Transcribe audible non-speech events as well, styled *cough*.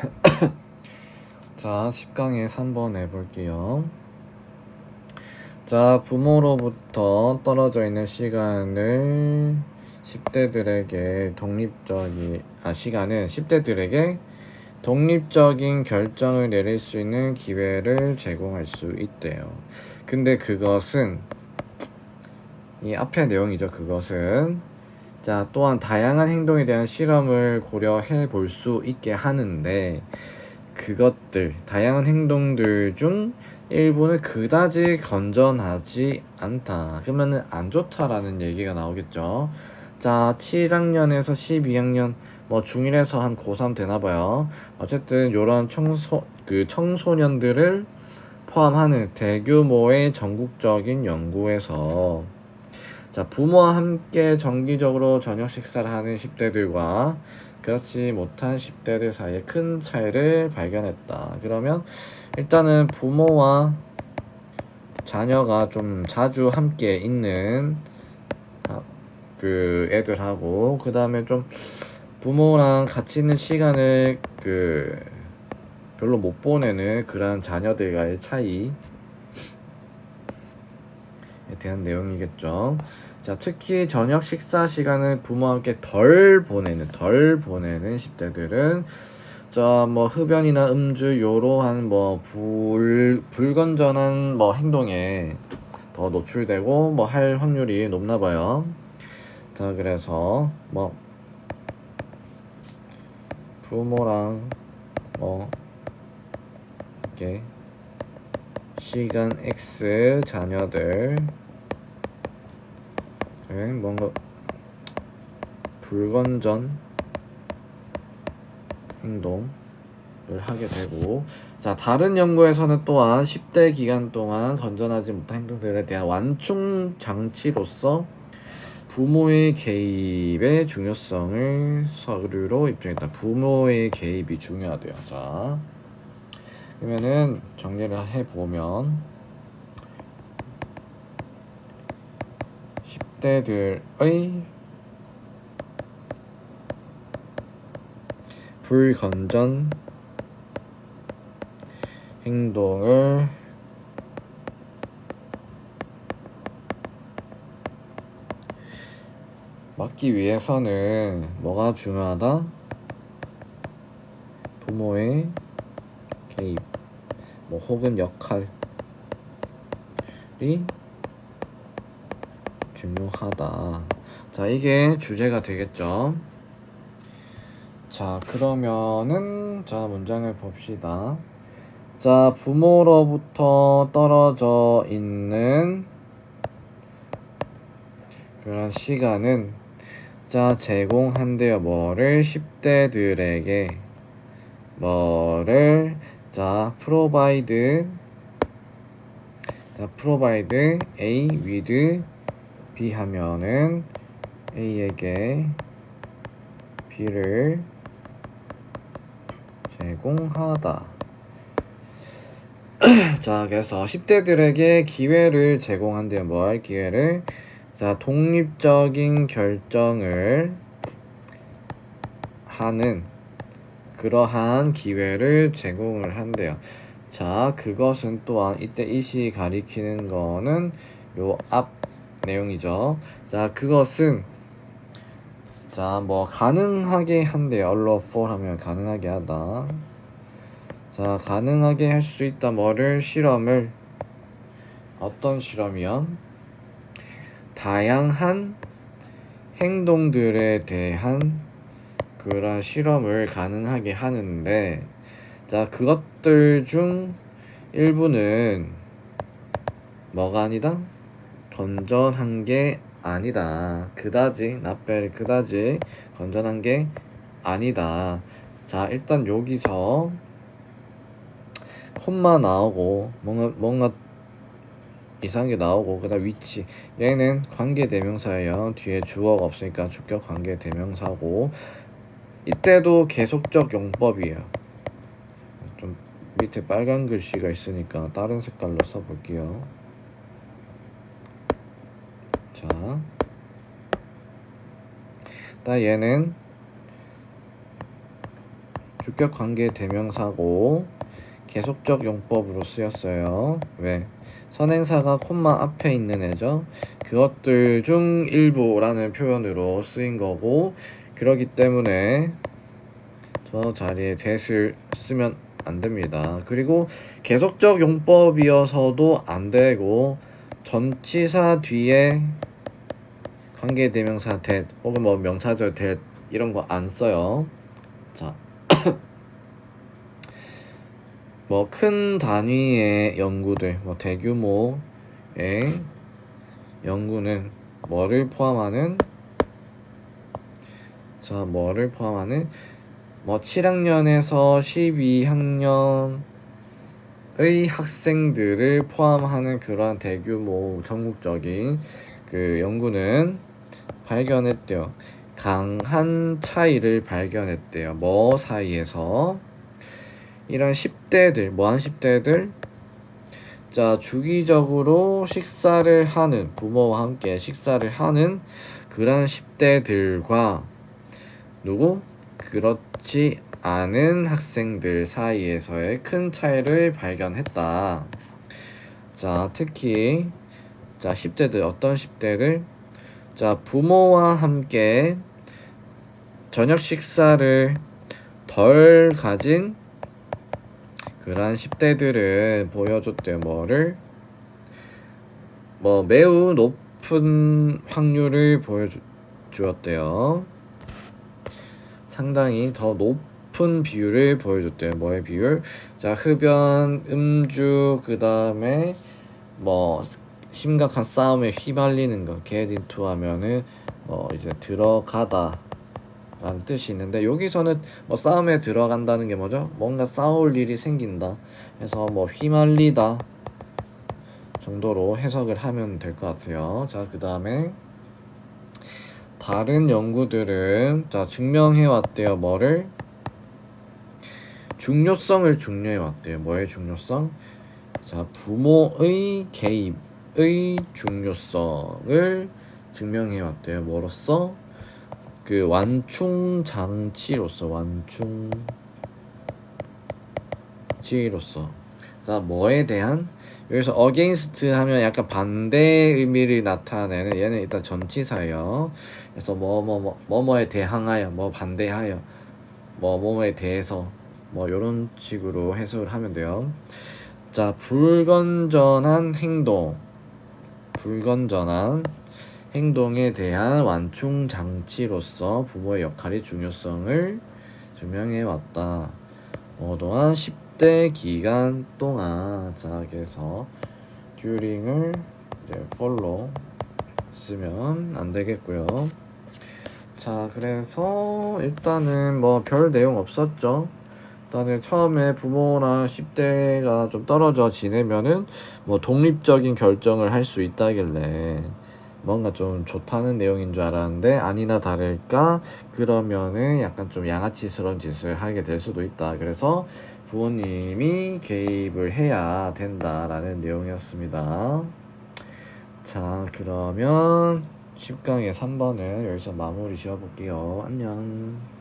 *coughs* 자, 10강의 3번 해볼게요. 자, 부모로부터 떨어져 있는 시간을 10대들에게 독립적인, 아, 시간은 10대들에게 독립적인 결정을 내릴 수 있는 기회를 제공할 수 있대요. 근데 그것은, 이 앞의 내용이죠. 그것은, 자, 또한 다양한 행동에 대한 실험을 고려해 볼 수 있게 하는데, 그것들, 다양한 행동들 중 일부는 그다지 건전하지 않다. 그러면은 안 좋다라는 얘기가 나오겠죠. 자, 7학년에서 12학년, 뭐 중1에서 한 고3 되나 봐요. 어쨌든 요런 청소, 그 청소년들을 포함하는 대규모의 전국적인 연구에서 자, 부모와 함께 정기적으로 저녁 식사를 하는 10대들과 그렇지 못한 10대들 사이에 큰 차이를 발견했다. 그러면 일단은 부모와 자녀가 좀 자주 함께 있는 아, 그 애들하고 그 다음에 좀 부모랑 같이 있는 시간을 그 별로 못 보내는 그런 자녀들과의 차이에 대한 내용이겠죠. 자, 특히 저녁 식사 시간을 부모와 함께 덜 보내는, 덜 보내는 10대들은 자, 뭐 흡연이나 음주 요러한 뭐 불, 불건전한 뭐 행동에 더 노출되고 뭐 할 확률이 높나 봐요. 자, 그래서 뭐 부모랑 뭐 이렇게 시간 X 자녀들 네, 뭔가 불건전 행동을 하게 되고 자 다른 연구에서는 또한 10대 기간 동안 건전하지 못한 행동들에 대한 완충 장치로서 부모의 개입의 중요성을 서류로 입증했다. 부모의 개입이 중요하대요. 자 그러면은 정리를 해 보면 10대들의 불건전 행동을 막기 위해서는 뭐가 중요하다? 부모의 개입, 뭐 혹은 역할이 중요하다. 자, 이게 주제가 되겠죠. 자, 그러면은 자, 문장을 봅시다. 자, 부모로부터 떨어져 있는 그런 시간은 자, 제공한대요. 뭐를 10대들에게 뭐를 자, provide 자, provide A with B 하면은 A에게 B를 제공하다. *clears throat* 자, 그래서 10대들에게 기회를 제공한대요. 뭐 할 기회를? 자, 독립적인 결정을 하는 그러한 기회를 제공을 한대요. 자, 그것은 또한 이때 이 시 가리키는 거는 요 앞 내용이죠. 자, 그것은 자, 뭐 가능하게 한대요. allow for 하면 가능하게 하다. 자, 가능하게 할 수 있다. 뭐를 실험을 어떤 실험이요? 다양한 행동들에 대한 그런 실험을 가능하게 하는데 자, 그것들 중 일부는 뭐가 아니다? 건전한 게 아니다. 그다지 나벨 그다지 건전한 게 아니다. 자, 일단 여기서 콤마 나오고 뭔가 뭔가 이상한 게 나오고 그다음 위치 얘는 관계 대명사예요. 뒤에 주어가 없으니까 주격 관계 대명사고 이때도 계속적 용법이에요. 좀 밑에 빨간 글씨가 있으니까 다른 색깔로 써볼게요. 자, 나 얘는 주격 관계 대명사고 계속적 용법으로 쓰였어요. 왜? 선행사가 콤마 앞에 있는 애죠. 그것들 중 일부라는 표현으로 쓰인 거고 그러기 때문에 저 자리에 that을 쓰면 안 됩니다. 그리고 계속적 용법이어서도 안 되고 전치사 뒤에 관계대명사 that 혹은 뭐 명사절 that 이런 거 안 써요. 자, *coughs* 뭐 큰 단위의 연구들, 뭐 대규모의 연구는 뭐를 포함하는 자, 뭐를 포함하는 뭐 7학년에서 12학년 의 학생들을 포함하는 그러한 대규모 전국적인 그 연구는 발견했대요. 강한 차이를 발견했대요. 뭐 사이에서 이런 10대들, 뭐한 10대들 자, 주기적으로 식사를 하는 부모와 함께 식사를 하는 그런 10대들과 누구? 그렇지 않은 학생들 사이에서의 큰 차이를 발견했다. 자, 특히 자, 10대들 어떤 10대들? 자, 부모와 함께 저녁 식사를 덜 가진 그러한 10대들은 보여줬대요. 뭐를? 뭐 매우 높은 확률을 보여주었대요. 상당히 더 높은 비율을 보여줬대요. 뭐의 비율? 자, 흡연, 음주, 그 다음에 뭐 심각한 싸움에 휘말리는 거, get into 하면은 뭐 이제 들어가다 라는 뜻이 있는데 여기서는 뭐 싸움에 들어간다는 게 뭐죠? 뭔가 싸울 일이 생긴다. 해서 뭐 휘말리다 정도로 해석을 하면 될 것 같아요. 자, 그 다음에 다른 연구들은 자 증명해 왔대요. 뭐를? 중요성을 중요해 왔대요. 뭐의 중요성? 자, 부모의 개입 의 중요성을 증명해 왔대요. 뭐로써? 그 완충 장치로서 완충 지로서 자 뭐에 대한 여기서 against 하면 약간 반대 의미를 나타내는 얘는 일단 전치사예요. 그래서 뭐뭐뭐 대항하여 뭐 반대하여 뭐 뭐뭐에 대해서 뭐 이런 식으로 해석을 하면 돼요. 자 불건전한 행동 불건전한 행동에 대한 완충 장치로서 부모의 역할의 중요성을 증명해 왔다. 어, 동안 10대 기간 동안 자 그래서 during을 이제 follow 쓰면 안 되겠고요. 자 그래서 일단은 뭐 별 내용 없었죠. 일단은 처음에 부모랑 10대가 좀 떨어져 지내면은 뭐 독립적인 결정을 할 수 있다길래 뭔가 좀 좋다는 내용인 줄 알았는데 아니나 다를까 그러면은 약간 좀 양아치스러운 짓을 하게 될 수도 있다. 그래서 부모님이 개입을 해야 된다라는 내용이었습니다. 자, 그러면 10강의 3번을 여기서 마무리 지어볼게요. 안녕.